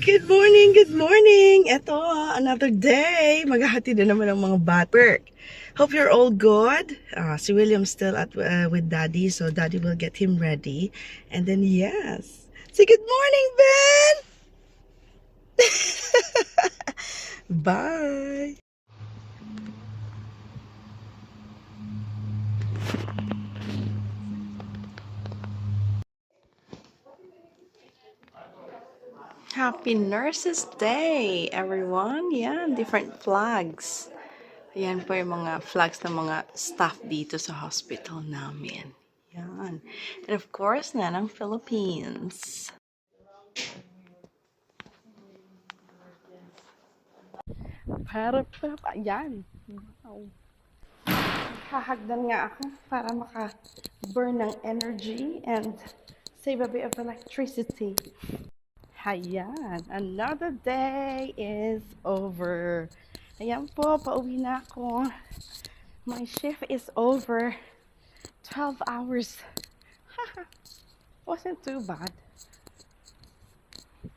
Good morning, good morning. Ito, another day. Maghahati na naman ang mga bat. Hope you're all good. Uh, si William still at uh, with Daddy, so Daddy will get him ready. And then, yes. Say good morning, Ben! Bye! Happy Nurses Day, everyone. Yan, different flags. Ayan po yung mga flags ng mga staff dito sa hospital namin. Yan. And of course, na ng Philippines. Para pa, ayan. Wow. Hahagdan nga ako para maka-burn ng energy and save a bit of electricity. Ayan, another day is over. Ayan po, pauwi na ako. My shift is over. 12 hours. Wasn't too bad.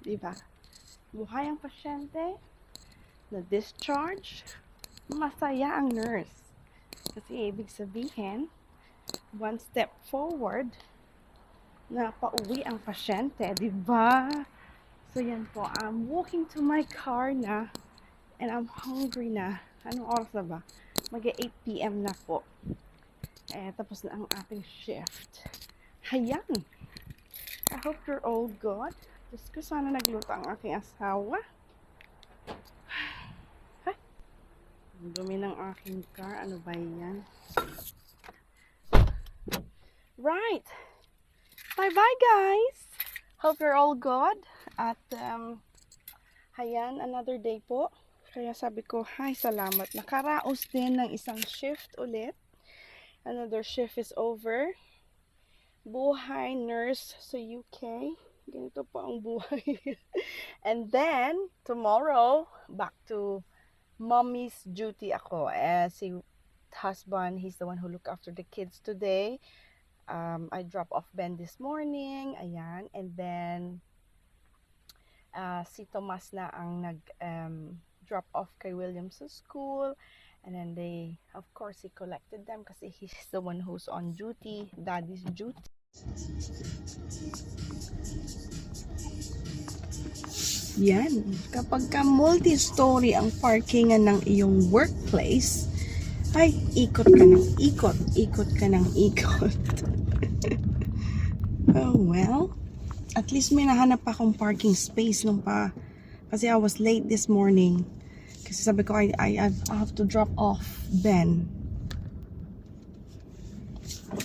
Diba? Buhay ang pasyente. Na-discharge. Masaya ang nurse. Kasi ibig sabihin, one step forward, na pauwi ang pasyente, di ba? So yan po, I'm walking to my car na and I'm hungry na. Anong oras na ba? mag 8 p.m. na po. Eh, tapos na ang ating shift. Hayan! I hope you're all good. Diyos ko, sana nagluto ang aking asawa. Ay! Ang dumi ng aking car. Ano ba yan? Right! Bye-bye, guys! Hope you're all good. At, um, hayan, another day po. Kaya sabi ko, hi, salamat. Nakaraos din ng isang shift ulit. Another shift is over. Buhay nurse sa UK. Ganito po ang buhay. And then, tomorrow, back to mommy's duty ako. Eh, si husband, he's the one who look after the kids today. Um, I drop off Ben this morning. Ayan. And then, uh, si Tomas na ang nag um, drop off kay William sa school. And then they, of course, he collected them kasi he's the one who's on duty, daddy's duty. Yan. Kapag ka multi-story ang parkingan ng iyong workplace, ay ikot ka ng ikot, ikot ka ng ikot. oh well, at least may nahanap akong parking space nung pa kasi I was late this morning. Kasi sabi ko, I, I, I have to drop off Ben.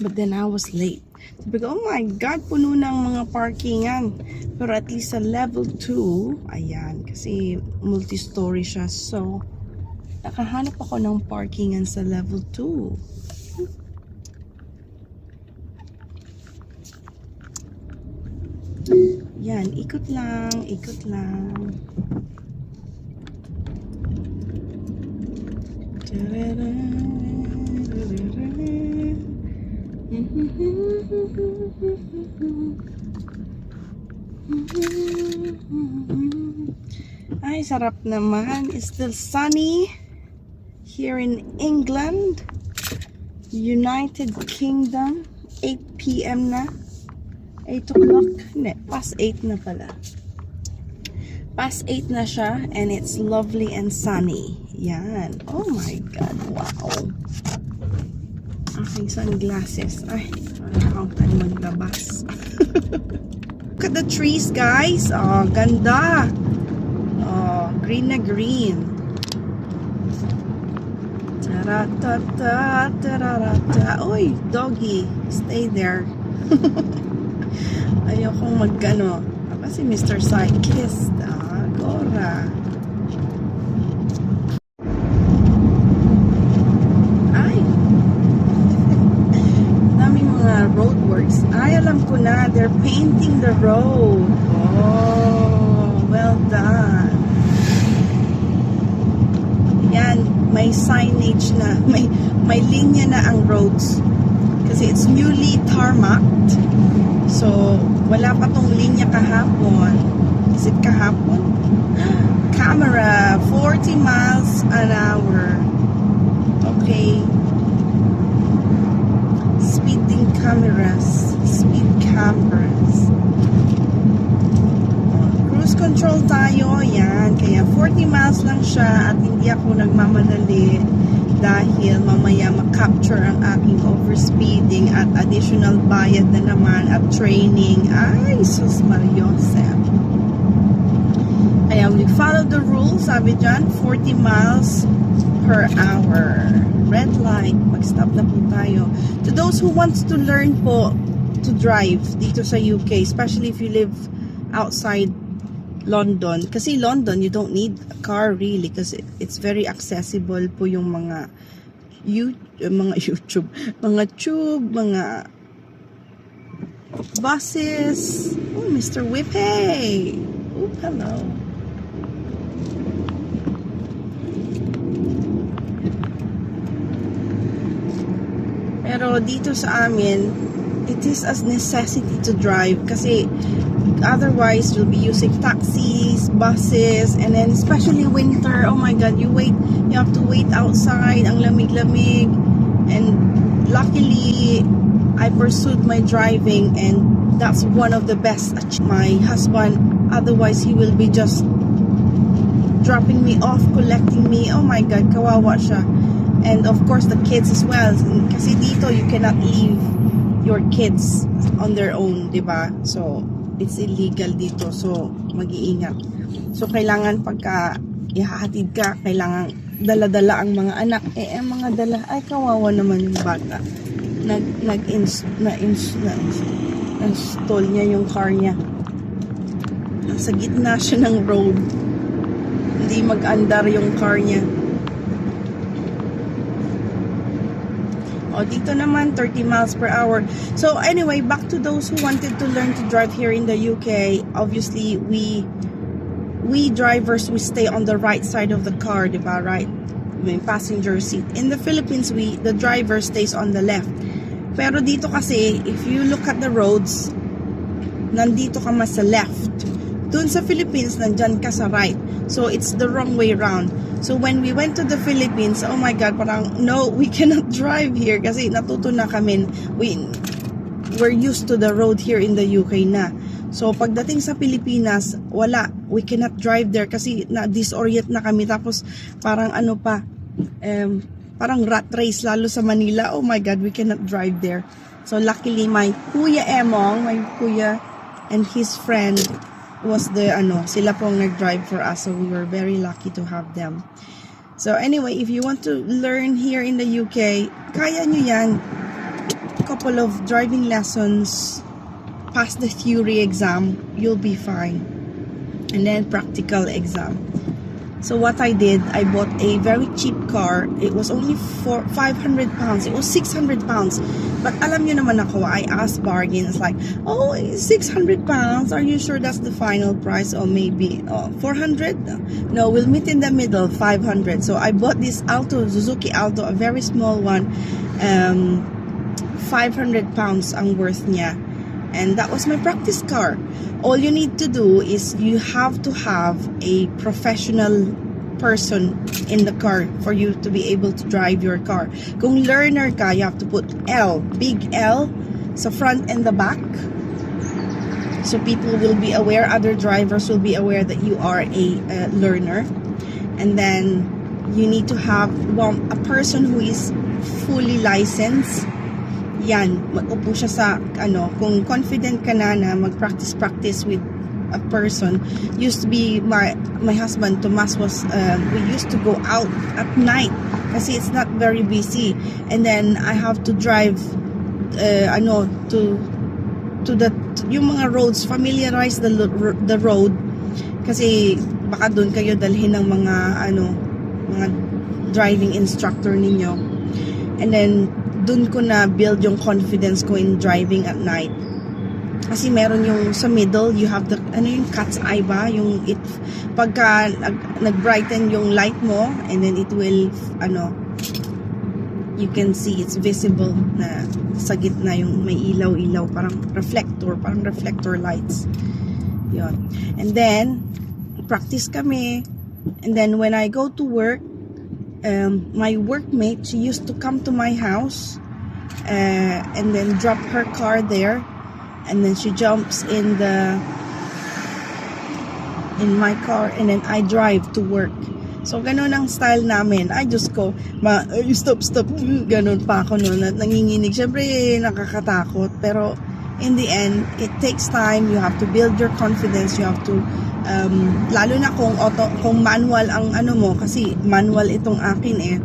But then I was late. Sabi ko, oh my God, puno ng mga parkingan. Pero at least sa level 2, ayan, kasi multi-story siya. So, nakahanap ako ng parkingan sa level 2. Yan, ikot lang, ikot lang. Ay, sarap naman. It's still sunny here in England, United Kingdom. 8 p.m. na. 8 o'clock? Hindi, past 8 na pala. Past 8 na siya and it's lovely and sunny. Yan. Oh my God. Wow. Aking sunglasses. Ay, wala akong tayo maglabas. Look at the trees, guys. Oh, ganda. Oh, green na green. Taratata, tararata. Uy, doggy. Stay there. Ayokong magano. Ako si Mr. Cyclist. Ah, Gora. Ay! Daming mga roadworks. Ay, alam ko na. They're painting the road. Oh, well done. Yan, may signage na. May, may linya na ang roads. Kasi it's newly tarmacked. So, wala pa tong linya kahapon. Is it kahapon? Camera, 40 miles an hour. Okay. Speeding cameras. Speed cameras. Cruise control tayo. Yan. Kaya 40 miles lang siya at hindi ako nagmamadali dahil mamaya makapture ang aking overspeeding at additional bayad na naman at training. Ay, sus Mariosep. Kaya we follow the rules. Sabi dyan, 40 miles per hour. Red light. Mag-stop na po tayo. To those who wants to learn po to drive dito sa UK, especially if you live outside London. Kasi London, you don't need a car really kasi it's very accessible po yung mga you, eh, mga YouTube, mga tube, mga buses. Oh, Mr. Whippy. Oh, hello. Pero dito sa amin, it is as necessity to drive kasi otherwise you'll be using taxis, buses, and then especially winter, oh my god, you wait, you have to wait outside, ang lamig-lamig, and luckily, I pursued my driving and that's one of the best. My husband, otherwise he will be just dropping me off, collecting me, oh my god, kawawa siya. And of course, the kids as well. Kasi dito, you cannot leave your kids on their own, di ba? So, it's illegal dito. So, mag-iingat. So, kailangan pagka ihahatid ka, kailangan dala-dala ang mga anak. Eh, ang mga dala, ay kawawa naman yung bata. Nag, nag, ins, na, ins, na, install niya yung car niya. Nasa gitna siya ng road. Hindi mag-andar yung car niya. O, dito naman, 30 miles per hour. So, anyway, back to those who wanted to learn to drive here in the UK. Obviously, we we drivers, we stay on the right side of the car, di ba? Right? May passenger seat. In the Philippines, we the driver stays on the left. Pero dito kasi, if you look at the roads, nandito ka mas sa left. Doon sa Philippines, nandyan ka sa right. So, it's the wrong way around. So, when we went to the Philippines, oh my God, parang, no, we cannot drive here kasi natuto na kami. We, we're used to the road here in the UK na. So, pagdating sa Pilipinas, wala. We cannot drive there kasi na-disorient na kami. Tapos, parang ano pa, um, parang rat race lalo sa Manila. Oh my God, we cannot drive there. So, luckily, my Kuya Emong, my Kuya and his friend was the, ano, sila pong nag-drive for us. So, we were very lucky to have them. So, anyway, if you want to learn here in the UK, kaya nyo yan. Couple of driving lessons, pass the theory exam, you'll be fine. And then practical exam. So what I did, I bought a very cheap car. It was only for 500 pounds. It was 600 pounds. But alam nyo naman ako, I asked bargains like, oh, 600 pounds. Are you sure that's the final price? Or maybe oh, 400? No, we'll meet in the middle, 500. So I bought this Alto, Suzuki Alto, a very small one. Um, 500 pounds ang worth niya. And that was my practice car. All you need to do is you have to have a professional person in the car for you to be able to drive your car. Kung learner ka, you have to put L, big L, so front and the back. So people will be aware, other drivers will be aware that you are a uh, learner. And then you need to have one, a person who is fully licensed yan, mag-upo siya sa, ano, kung confident ka na na mag-practice-practice with a person, used to be my, my husband, Tomas, was, uh, we used to go out at night kasi it's not very busy. And then, I have to drive, uh, ano, to, to the, yung mga roads, familiarize the, the road kasi baka doon kayo dalhin ng mga, ano, mga driving instructor ninyo. And then, dun ko na build yung confidence ko in driving at night. Kasi meron yung sa middle, you have the, ano yung cat's eye ba? Yung it, pagka nag, nag-brighten yung light mo, and then it will, ano, you can see it's visible na sa gitna yung may ilaw-ilaw, parang reflector, parang reflector lights. Yun. And then, practice kami. And then when I go to work, um, my workmate, she used to come to my house uh, and then drop her car there. And then she jumps in the in my car and then I drive to work. So, ganun ang style namin. Ay, Diyos ko, ma, stop, stop, ganun pa ako noon at nanginginig. Siyempre, nakakatakot. Pero, in the end, it takes time. You have to build your confidence. You have to, um, lalo na kung, auto, kung manual ang ano mo, kasi manual itong akin eh.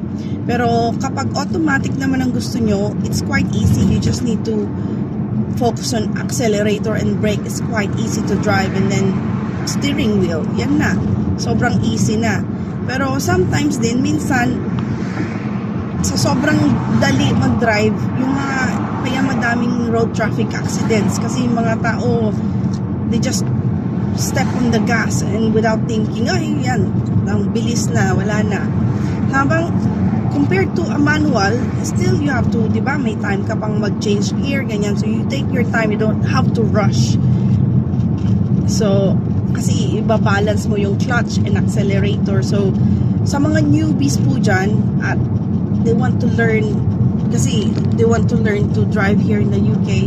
Pero, kapag automatic naman ang gusto nyo, it's quite easy. You just need to focus on accelerator and brake. It's quite easy to drive. And then, steering wheel, yan na. Sobrang easy na. Pero sometimes din, minsan, sa sobrang dali mag-drive, yung mga, kaya madaming road traffic accidents. Kasi yung mga tao, they just step on the gas and without thinking, ay, yan, ang bilis na, wala na. Habang, compared to a manual, still you have to, di ba, may time ka pang mag-change gear, ganyan. So, you take your time, you don't have to rush. So, kasi ibabalance mo yung clutch and accelerator. So, sa mga newbies po dyan, at they want to learn, kasi they want to learn to drive here in the UK,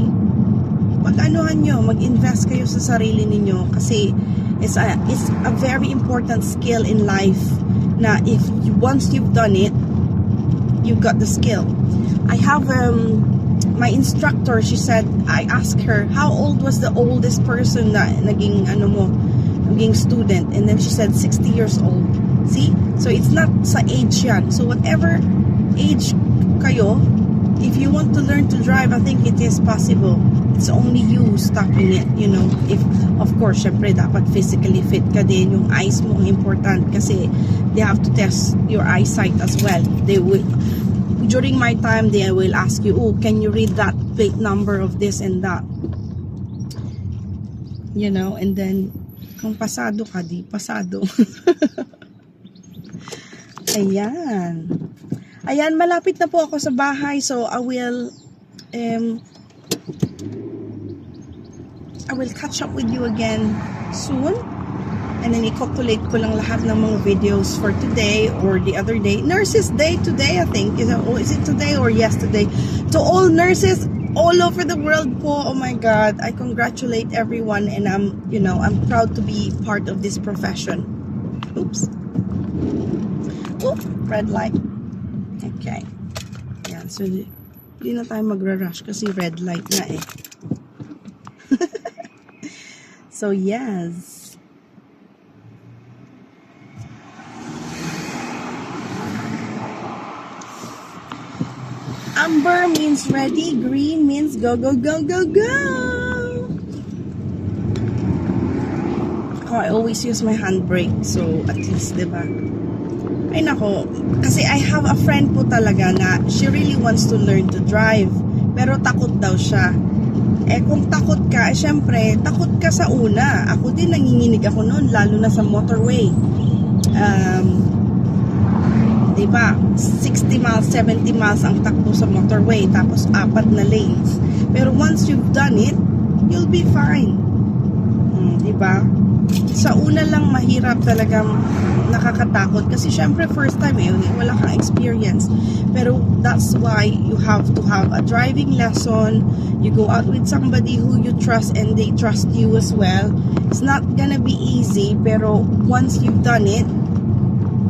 mag-anuhan nyo, mag-invest kayo sa sarili ninyo kasi it's a, it's a very important skill in life na if you, once you've done it, you've got the skill. I have um, my instructor, she said, I asked her, how old was the oldest person na naging, ano mo, naging student? And then she said, 60 years old. See? So, it's not sa age yan. So, whatever age kayo, if you want to learn to drive, I think it is possible. It's only you stopping it, you know. If, of course, syempre, dapat physically fit ka din. Yung eyes mo important kasi they have to test your eyesight as well. They will, during my time, they will ask you, oh, can you read that plate number of this and that? You know, and then, kung pasado ka, di pasado. Ayan. Ayan, malapit na po ako sa bahay. So, I will, um, I will catch up with you again soon. And then, i-calculate ko lang lahat ng mga videos for today or the other day. Nurses Day today, I think. Is it, oh, is it today or yesterday? To all nurses all over the world po, oh my God, I congratulate everyone and I'm, you know, I'm proud to be part of this profession. Oops. Oop, red light. Okay. Yan, so hindi na tayo magra-rush kasi red light na eh. so yes. Amber means ready, green means go, go, go, go, go. Ako, I always use my handbrake, so at least, di ba? Ay nako, kasi I have a friend po talaga na she really wants to learn to drive, pero takot daw siya. Eh kung takot ka, eh, syempre, takot ka sa una. Ako din nanginginig ako noon, lalo na sa motorway. Um, 'di ba? 60 miles, 70 miles ang takbo sa motorway tapos apat na lanes. Pero once you've done it, you'll be fine. Hmm, 'di ba? Sa una lang mahirap talagang nakakatakot kasi syempre first time eh, wala kang experience. Pero that's why you have to have a driving lesson. You go out with somebody who you trust and they trust you as well. It's not gonna be easy pero once you've done it,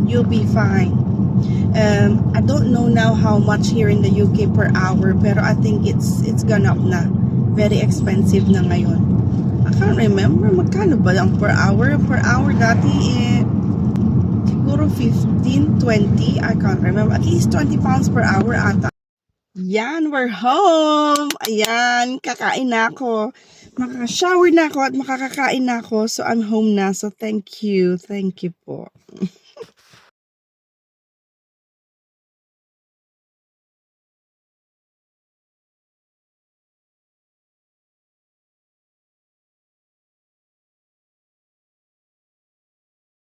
you'll be fine. Um, I don't know now how much here in the UK per hour, pero I think it's it's gone up na. Very expensive na ngayon. I can't remember magkano ba ang per hour? Per hour dati eh siguro 15, 20, I can't remember. At least 20 pounds per hour ata. Yan, we're home! Ayan, kakain na ako. Makaka-shower na ako at makakakain na ako. So, I'm home na. So, thank you. Thank you po.